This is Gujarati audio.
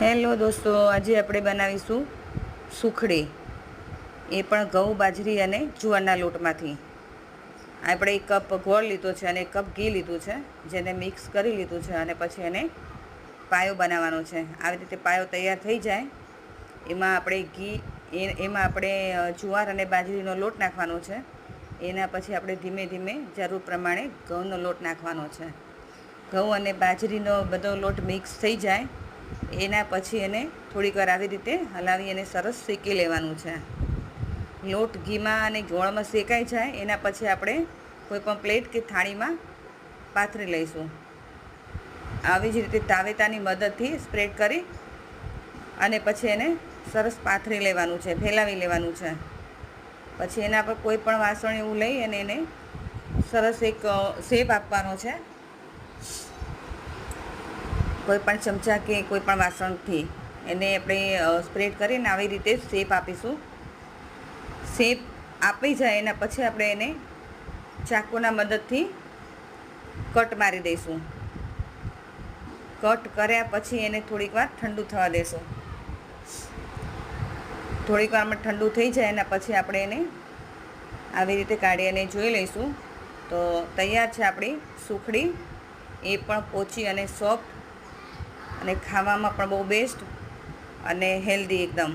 હેલો દોસ્તો, આજે આપણે બનાવીશું સુખડી. એ પણ ઘઉં, બાજરી અને જુવારના લોટમાંથી. આપણે એક કપ ગોળ લીધો છે અને એક કપ ઘી લીધું છે, જેને મિક્સ કરી લીધું છે અને પછી એને પાયો બનાવવાનો છે. આવી રીતે પાયો તૈયાર થઈ જાય. એમાં આપણે ઘી એમાં આપણે જુવાર અને બાજરીનો લોટ નાખવાનો છે. એના પછી આપણે ધીમે ધીમે જરૂર પ્રમાણે ઘઉંનો લોટ નાખવાનો છે. ઘઉં અને બાજરીનો બધો લોટ મિક્સ થઈ જાય. એના પછી એને થોડીક આવી રીતે હલાવી અને સરસ શેકી લેવાનું છે. લોટ ઘીમાં અને ગોળમાં શેકાઈ જાય, એના પછી આપણે કોઈ પણ પ્લેટ કે થાળીમાં પાથરી લઈશું. આવી જ રીતે તાવેતાની મદદથી સ્પ્રેડ કરી અને પછી એને સરસ પાથરી લેવાનું છે, ફેલાવી લેવાનું છે. પછી એના પર કોઈ પણ વાસણ એવું લઈ અને એને સરસ એક શેપ આપવાનો છે. કોઈ પણ ચમચા કે કોઈપણ વાસણથી એને આપણે સ્પ્રેડ કરીને આવી રીતે શેપ આપીશું. શેપ આપી જાય એના પછી આપણે એને ચાકુના મદદથી કટ મારી દઈશું. કટ કર્યા પછી એને થોડીક વાર ઠંડુ થવા દેશું. થોડીક વારમાં ઠંડુ થઈ જાય એના પછી આપણે એને આવી રીતે કાઢી અને જોઈ લઈશું. તો તૈયાર છે આપણી સુખડી. એ પણ પોચી અને સોફ્ટ અને ખાવામાં પણ બહુ બેસ્ટ અને હેલ્ધી એકદમ.